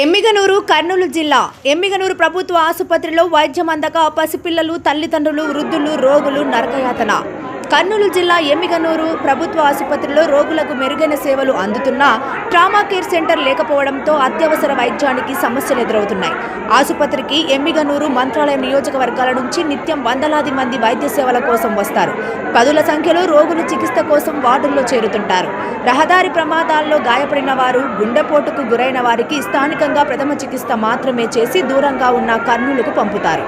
ఎమ్మిగనూరు కర్నూలు జిల్లా. ఎమ్మిగనూరు ప్రభుత్వ ఆసుపత్రిలో వైద్యం అందక పసిపిల్లలు తల్లిదండ్రులు వృద్ధులు రోగులు నరకయాతన. కర్నూలు జిల్లా ఎమ్మిగనూరు ప్రభుత్వ ఆసుపత్రిలో రోగులకు మెరుగైన సేవలు అందుతున్నా ట్రామా కేర్ సెంటర్ లేకపోవడంతో అత్యవసర వైద్యానికి సమస్యలు ఎదురవుతున్నాయి. ఆసుపత్రికి ఎమ్మిగనూరు మంత్రాలయం నియోజకవర్గాల నుంచి నిత్యం వందలాది మంది వైద్య సేవల కోసం వస్తారు. పదుల సంఖ్యలో రోగులు చికిత్స కోసం వార్డుల్లో చేరుతుంటారు. రహదారి ప్రమాదాల్లో గాయపడిన వారు గుండెపోటుకు గురైన వారికి స్థానికంగా ప్రథమ చికిత్స మాత్రమే చేసి దూరంగా ఉన్న కర్నూలుకు పంపుతారు.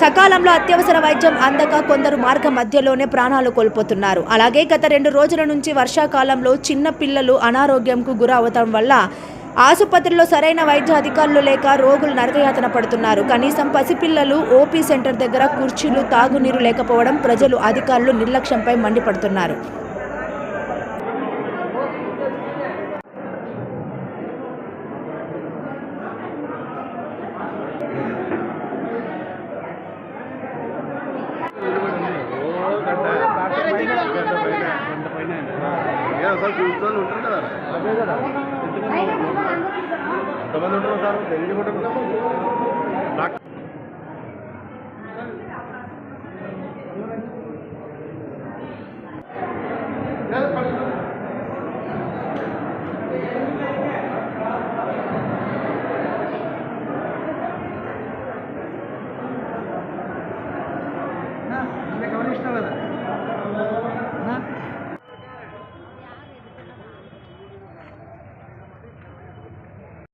సకాలంలో అత్యవసర వైద్యం అందక కొందరు మార్గ మధ్యలోనే ప్రాణాలు కోల్పోతున్నారు. అలాగే గత రెండు రోజుల నుంచి వర్షాకాలంలో చిన్న పిల్లలు అనారోగ్యంకు గురవటం వల్ల ఆసుపత్రిలో సరైన వైద్య అధికారులు లేక రోగులు నరకయాతన పడుతున్నారు. కనీసం పసిపిల్లలు ఓపీ సెంటర్ దగ్గర కుర్చీలు తాగునీరు లేకపోవడం ప్రజలు అధికారులు నిర్లక్ష్యంపై మండిపడుతున్నారు. ఏ అసలు కూర్చొని ఉంటారు కదా. అదే కదా. ఎంతమంది ఉంటారు సార్? తెలియకుండా